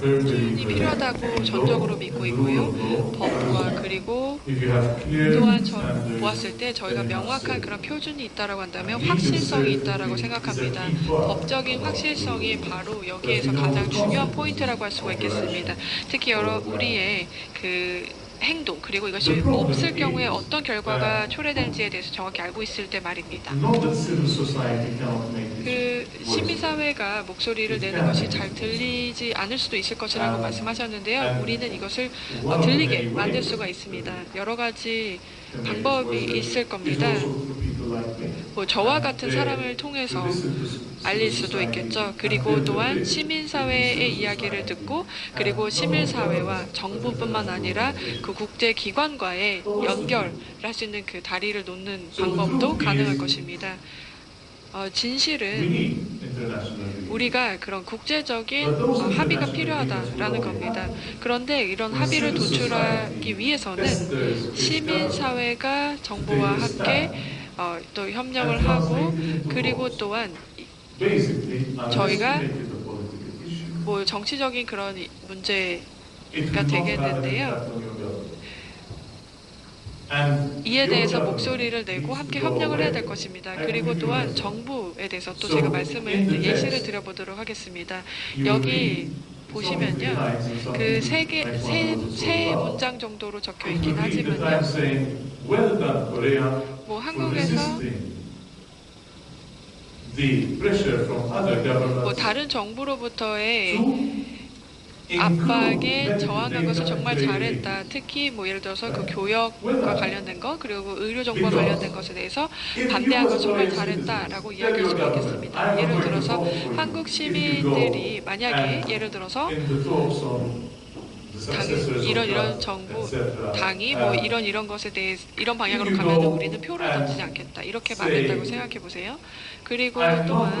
표준이 필요하다고 전적으로 믿고 있고요. 법과 그리고 또한 저 보았을 때 저희가 명확한 그런 표준이 있다라고 한다면 확실성이 있다라고 생각합니다. 법적인 확실성이 바로 여기에서 가장 중요한 포인트라고 할 수가 있겠습니다. 특히 여러 우리의 그 행동 그리고 이것이 없을 경우에 어떤 결과가 초래될지에 대해서 정확히 알고 있을 때 말입니다. 그 시민사회가 목소리를 내는 것이 잘 들리지 않을 수도 있을 것이라고 말씀하셨는데요. 우리는 이것을 어, 들리게 만들 수가 있습니다. 여러 가지 방법이 있을 겁니다. 뭐 저와 같은 사람을 통해서 알릴 수도 있겠죠. 그리고 또한 시민사회의 이야기를 듣고 그리고 시민사회와 정부뿐만 아니라 그 국제기관과의 연결할 수 있는 그 다리를 놓는 방법도 가능할 것입니다. 어, 진실은 우리가 그런 국제적인 어, 합의가 필요하다라는 겁니다. 그런데 이런 합의를 도출하기 위해서는 시민사회가 정부와 함께 어, 또 협력을 하고 그리고 또한 저희가 뭐 정치적인 그런 이- 문제가 되겠는데요. 이에 대해서 목소리를 내고 함께 협력을 해야 될 것입니다. 그리고 또한 정부에 대해서 또 제가 말씀을 예시를 드려보도록 하겠습니다. 여기 보시면요, 그 세 개, 세, 세 문장 정도로 적혀 있긴 하지만요, 뭐 한국에서 뭐 다른 정부로부터의 압박에 저항한 것을 정말 잘했다. 특히 뭐 예를 들어서 그 교역과 관련된 것 그리고 의료 정보와 관련된 것에 대해서 반대한 것 정말 잘했다라고 이야기할 수가 있겠습니다. 예를 들어서 한국 시민들이 만약에 예를 들어서 당, 이런 이런 정부 당이 뭐 이런 이런 것에 대해 이런 방향으로 가면 우리는 표를 던지지 않겠다. 이렇게 말했다고 생각해 보세요. 그리고 또한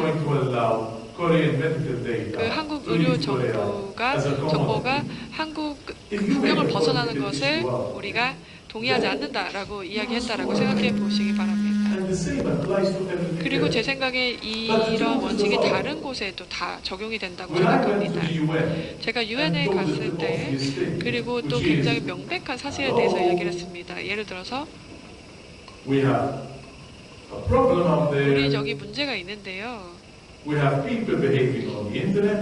그 한국 의료 정부가 정보가 한국 국경을 벗어나는 것을 우리가 동의하지 않는다라고 이야기했다라고 생각해 보시기 바랍니다. 그리고 제 생각에 이런 원칙이 다른 곳에도 다 적용이 된다고 생각합니다. 제가 유엔에 갔을 때 그리고 또 굉장히 명백한 사실에 대해서 이야기를 했습니다. 예를 들어서 우리 저기 문제가 있는데요.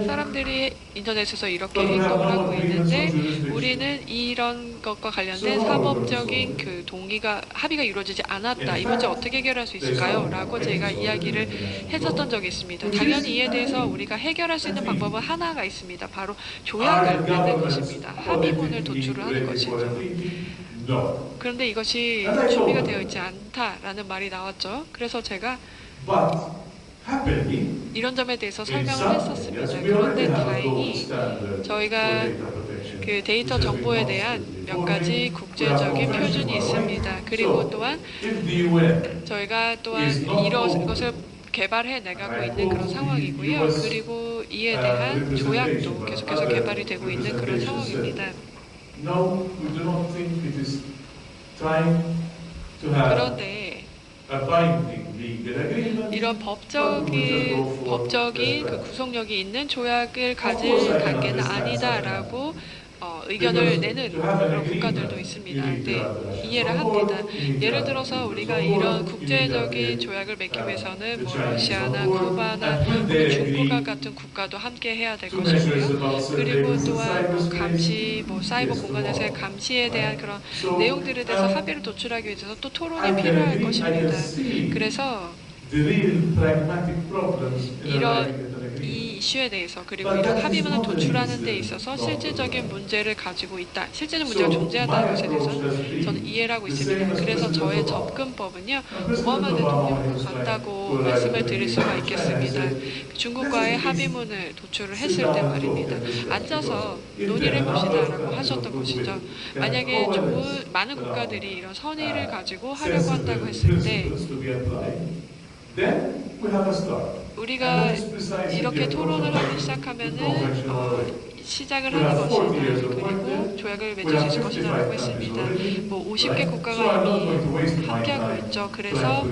사람들이 인터넷에서 이렇게 행동을 하고 있는데 우리는 이런 것과 관련된 사법적인 그 동의가 합의가 이루어지지 않았다. 이 문제 어떻게 해결할 수 있을까요? 라고 제가 이야기를 했었던 적이 있습니다. 당연히 이에 대해서 우리가 해결할 수 있는 방법은 하나가 있습니다. 바로 조약을 맺는 것입니다. 합의문을 도출을 하는 것이죠. 그런데 이것이 준비가 되어 있지 않다라는 말이 나왔죠. 그래서 제가 이런 점에 대해서 설명을 했었습니다. 그런데 다행히 저희가 그 데이터 정보에 대한 몇 가지 국제적인 표준이 있습니다. 그리고 또한 저희가 또한 이런 것을 개발해 나가고 있는 그런 상황이고요. 그리고 이에 대한 조약도 계속해서 개발이 되고 있는 그런 상황입니다. 그런데 이런 법적인 법적인 그 구속력이 있는 조약을 가질 단계는 아니다라고 어, 의견을 내는 국가들도 있습니다. 네, 이해를 합니다. 예를 들어서 우리가 이런 국제적인 조약을 맺기 위해서는 뭐 러시아나 쿠바나 중국과 같은 국가도 함께 해야 될 것이고요. 그리고 또한 뭐 감시, 뭐 사이버 공간에서의 감시에 대한 그런 내용들에 대해서 합의를 도출하기 위해서 또 토론이 필요할 것입니다. 그래서 이런 이 이슈에 대해서 그리고 이런 합의문을 도출하는 데 있어서 실질적인 문제를 가지고 있다. 실제적 문제가 존재한다는 것에 대해서는 저는 이해를 하고 있습니다. 그래서 저의 접근법은요. 오바마 대통령과 같다고 말씀을 드릴 수가 있겠습니다. 중국과의 합의문을 도출을 했을 때 말입니다. 앉아서 논의를 해봅시다라고 하셨던 것이죠. 만약에 좋은 많은 국가들이 이런 선의를 가지고 하려고 한다고 했을 때 우리가 이렇게 토론을 하기 시작하면은 어, 시작을 하는 것이다. 그리고 조약을 맺을 수 있을 것이다라고 했습니다. 뭐 50개 국가가 이미 함께하고 있죠. 그래서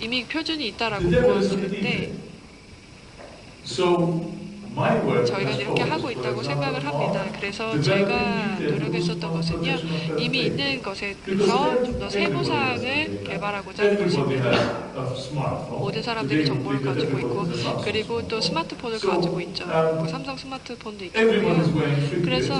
이미 표준이 있다라고 보았을 때 저희가 이렇게 하고 있다고 생각을 합니다. 그래서 제가 노력했었던 것은요, 이미 있는 것에서 좀 더 세부 사항을 개발하고자 하는 것입니다. 모든 사람들이 정보를 가지고 있고 그리고 또 스마트폰을 가지고 있죠. 뭐 삼성 스마트폰도 있고요. 그래서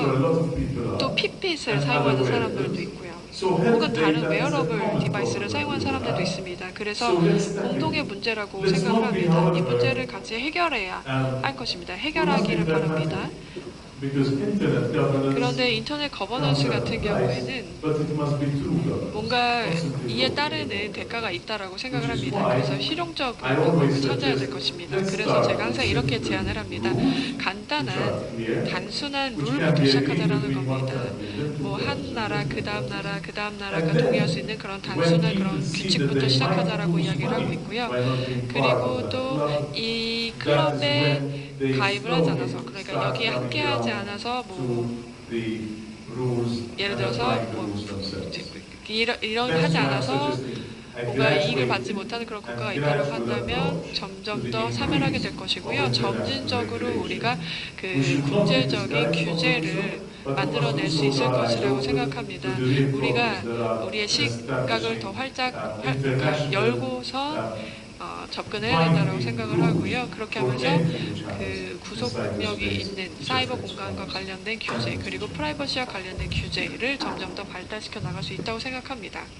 또 핏빛을 사용하는 사람들도 있고요. 혹은 다른 웨어러블 디바이스를 사용하는 사람들도 있습니다. 그래서 공동의 문제라고 생각합니다. 이 문제를 같이 해결해야 할 것입니다. 해결하기를 바랍니다. 그런데 인터넷 거버넌스 같은 경우에는 뭔가 이에 따르는 대가가 있다라고 생각을 합니다. 그래서 실용적 방법을 찾아야 될 것입니다. 그래서 제가 항상 이렇게 제안을 합니다. 간단한 단순한 룰부터 시작하자라는 겁니다. 뭐 한 나라, 그 다음 나라, 그 다음 나라가 동의할 수 있는 그런 단순한 그런 규칙부터 시작하자라고 이야기를 하고 있고요. 그리고 또 이 클럽에 가입을 하지 않아서. 그러니까 여기에 함께하지 않아서 뭐 예를 들어서 뭐 이런 이런 하지 않아서 뭔가 이익을 받지 못하는 그런 국가가 있다고 한다면 점점 더 사멸하게 될 것이고요. 점진적으로 우리가 그 국제적인 규제를 만들어낼 수 있을 것이라고 생각합니다. 우리가 우리의 시각을 더 활짝 활- 그러니까 열고서 어, 접근을 해야 된다고 생각을 하고요. 그렇게 하면서 그 구속력이 있는 사이버 공간과 관련된 규제 그리고 프라이버시와 관련된 규제를 점점 더 발달시켜 나갈 수 있다고 생각합니다.